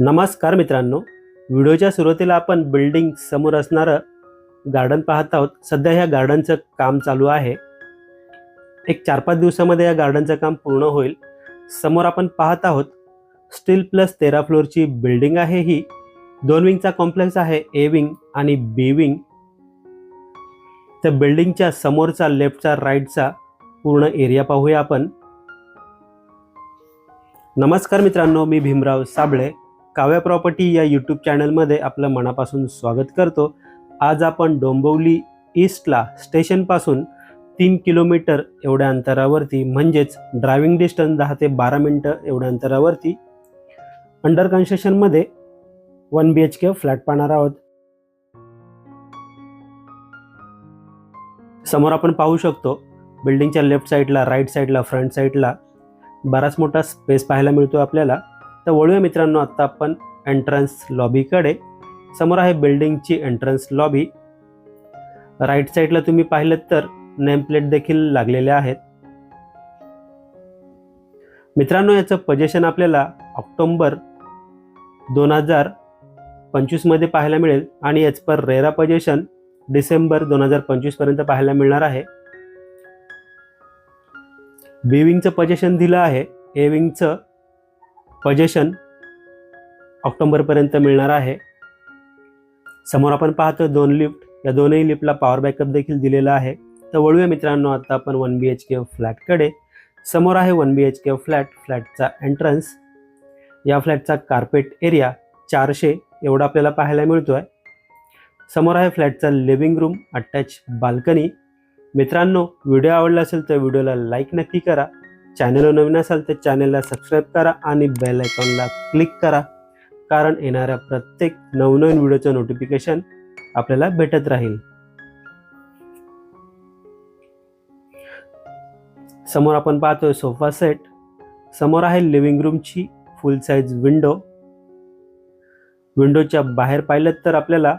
नमस्कार मित्रांनो. व्हिडिओच्या सुरुवातीला आपण बिल्डिंग समोर असणारं गार्डन पाहत आहोत. सध्या ह्या गार्डनचं काम चालू आहे. एक चार पाच दिवसामध्ये या गार्डनचं काम पूर्ण होईल. समोर आपण पाहत आहोत स्टील प्लस तेरा फ्लोअरची बिल्डिंग आहे ही. दोन विंगचा कॉम्प्लेक्स आहे ए विंग आणि बी विंग त्या बिल्डिंगच्या समोरचा लेफ्टचा राईटचा पूर्ण एरिया पाहूया आपण. नमस्कार मित्रांनो मी भीमराव साबळे. काव्या प्रॉपर्टी या यूट्यूब चॅनलमध्ये आपलं मनापासून स्वागत करतो. आज आपण डोंबिवली ईस्टला स्टेशनपासून तीन किलोमीटर एवढ्या अंतरावरती म्हणजेच ड्रायव्हिंग डिस्टन्स दहा ते बारा मिनटं एवढ्या अंतरावरती under कन्स्ट्रक्शनमध्ये one B H K flat पाहणार आहोत. समोर आपण पाहू शकतो बिल्डिंगच्या लेफ्ट साईडला राईट साईडला फ्रंट साईडला बराच मोठा स्पेस पाहायला मिळतो आपल्याला. तर वळूया मित्रांनो आत्ता आपण एंट्रन्स लॉबीकडे समोर आहे बिल्डिंगची एंट्रन्स लॉबी राईट साईडला तुम्ही पाहिलं तर नेम प्लेट देखील लागलेले आहेत. मित्रांनो याचं पजेशन आपल्याला ऑक्टोंबर दोन हजार पंचवीसमध्ये पाहायला मिळेल आणि याच पर रेरा पजेशन डिसेंबर दोन हजार पंचवीसपर्यंत पाहायला मिळणार आहे. बी विंगचं पजेशन दिलं आहे. ए विंगचं पजेशन ऑक्टोंबरपर्यंत मिळणार आहे. समोर आपण पाहतो दोन लिफ्ट. या दोनही लिफ्टला पॉवर बॅकअप देखील दिलेला आहे. तर वळूया मित्रांनो आता आपण वन बी एच के फ्लॅटकडे समोर आहे one B H K flat फ्लॅटचा entrance या फ्लॅटचा कार्पेट एरिया चारशे एवढा आपल्याला पाहायला मिळतो आहे समोर आहे फ्लॅटचा लिव्हिंग रूम अटॅच बाल्कनी मित्रांनो व्हिडिओ आवडला असेल तर व्हिडिओला लाईक नक्की करा. चॅनलवर नवीन असाल तर चॅनलला सबस्क्राईब करा आणि बेल आयकॉनला क्लिक करा. कारण येणाऱ्या प्रत्येक नवनवीन व्हिडिओचं नोटिफिकेशन आपल्याला भेटत राहील. समोर आपण पाहतोय सोफा सेट समोर आहे लिव्हिंग रूमची फुल साईज विंडो विंडोच्या बाहेर पाहिलं तर आपल्याला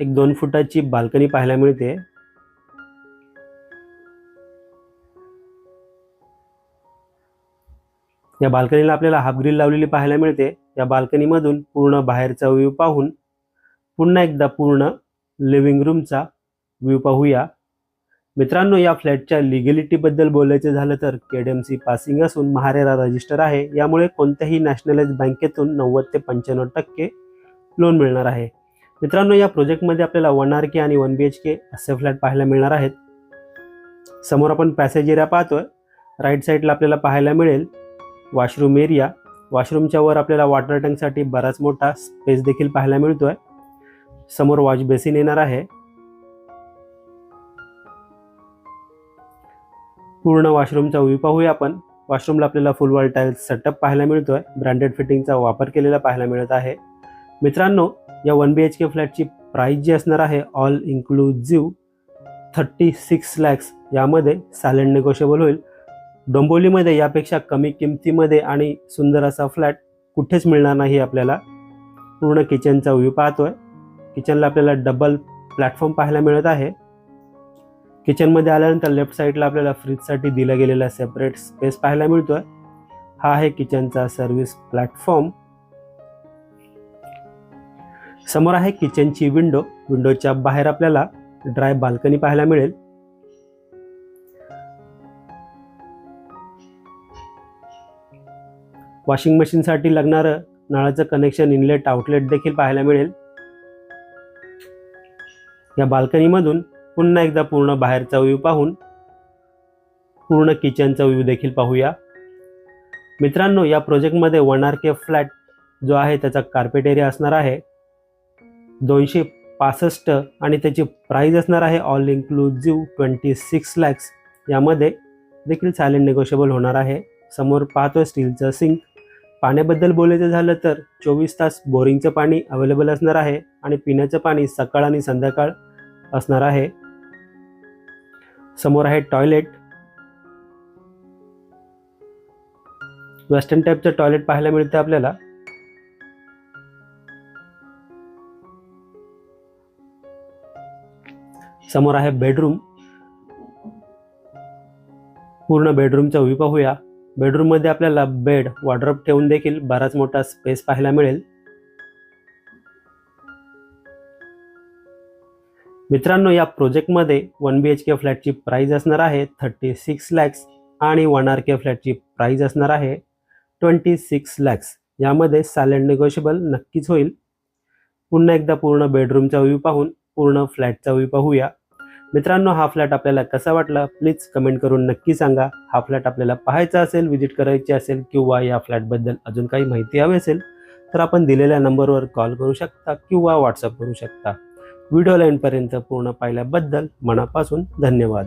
एक दोन फुटाची बाल्कनी पाहायला मिळते. या बाल्कनीला आपल्याला हाफ ग्रिल लावलेली पाहायला मिळते. या बाल्कनीमधून पूर्ण बाहेरचा व्ह्यू पाहून पुन्हा एकदा पूर्ण लिव्हिंग रूमचा व्ह्यू पाहूया. मित्रांनो या फ्लॅटच्या लिगॅलिटीबद्दल बोलायचं झालं तर केडीएमसी पासिंग असून महारेरा रजिस्टर आहे. यामुळे कोणत्याही नॅशनलाइज बँकेतून नव्वद ते पंच्याण्णव टक्के लोन मिळणार आहे. मित्रांनो या प्रोजेक्टमध्ये आपल्याला वन आर के आणि वन बी एच के असे फ्लॅट पाहायला मिळणार आहेत. समोर आपण पॅसेज एरिया पाहतोय. राईट साईडला आपल्याला पाहायला मिळेल. वॉशरूम एरिया वॉशरूमच्या वर आपल्याला वॉटर टँकसाठी बराच मोठा स्पेस देखील पाहायला मिळतो आहे समोर वॉश बेसिन येणार आहे. पूर्ण वॉशरूमचा व्ह्यू पाहूया आपण. वॉशरूमला आपल्याला फुल वॉल टाईल्स सेटअप पाहायला मिळतो आहे ब्रँडेड फिटिंगचा वापर केलेला पाहायला मिळत आहे. मित्रांनो या वन बी एच के फ्लॅटची प्राईस जी असणार आहे all inclusive thirty six lakhs यामध्ये सायलेंट नेगोशिएबल होईल. डोंबिवलीमध्ये यापेक्षा कमी किमतीमध्ये आणि सुंदर असा फ्लॅट कुठेच मिळणार नाही आपल्याला पूर्ण किचनचा व्ह्यू पाहतोय. किचनला आपल्याला डबल प्लॅटफॉर्म पाहायला मिळत आहे. किचनमध्ये आल्यानंतर लेफ्ट साईडला आपल्याला फ्रीजसाठी दिला गेलेला सेपरेट स्पेस पाहायला मिळतोय. हा आहे किचनचा सर्व्हिस प्लॅटफॉर्म. समोर आहे किचनची विंडो. विंडोच्या बाहेर आपल्याला ड्राय बाल्कनी पाहायला मिळेल. वॉशिंग मशीनसाठी लागणारं नळाचं कनेक्शन इनलेट आउटलेट देखील पाहायला मिळेल. या बाल्कनीमधून पुन्हा एकदा पूर्ण बाहेरचा व्यू पाहून पूर्ण किचनचा व्यू देखील पाहूया. मित्रांनो या प्रोजेक्टमध्ये वन आर के फ्लॅट जो आहे त्याचा कार्पेट एरिया असणार आहे. दोनशे पासष्ट आणि त्याची प्राईज असणार आहे all inclusive twenty six lakhs यामध्ये देखील सायलेंट नेगोशिएबल होणार आहे. समोर पाहतोय स्टीलचं सिंक पाण्याबद्दल बोलायचं झालं तर चोवीस तास बोरिंगचं पाणी अवेलेबल असणार आहे आणि पिण्याचं पाणी सकाळ आणि संध्याकाळ असणार आहे. समोर आहे टॉयलेट वेस्टर्न टाईपचं टॉयलेट पाहायला मिळतं आपल्याला. समोर आहे बेडरूम पूर्ण बेडरूमचा व्ह्यू पाहूया. बेडरूममध्ये आपल्याला बेड वॉर्ड्रॉप ठेवून देखील बराच मोठा स्पेस पाहायला मिळेल. मित्रांनो या प्रोजेक्टमध्ये वन बी एच के फ्लॅटची प्राईज असणार आहे थर्टी सिक्स लॅक्स आणि वन आर के फ्लॅटची प्राईज असणार आहे ट्वेंटी सिक्स लॅक्स यामध्ये सॅलड निगोशिएबल नक्कीच होईल. पुन्हा एकदा पूर्ण बेडरूमचा व्यू पाहून पूर्ण फ्लॅटचा व्यू पाहूया. मित्रांनो हा फ्लॅट आपल्याला कसा वाटला? प्लीज कमेंट करून नक्की सांगा. हा फ्लॅट आपल्याला पाहायचा असेल व्हिजिट करायची असेल किंवा या फ्लॅटबद्दल अजून काही माहिती हवी असेल तर आपण दिलेल्या नंबरवर कॉल करू शकता किंवा व्हॉट्सअप करू शकता. व्हिडिओ लाईनपर्यंत पूर्ण पाहिल्याबद्दल मनापासून धन्यवाद.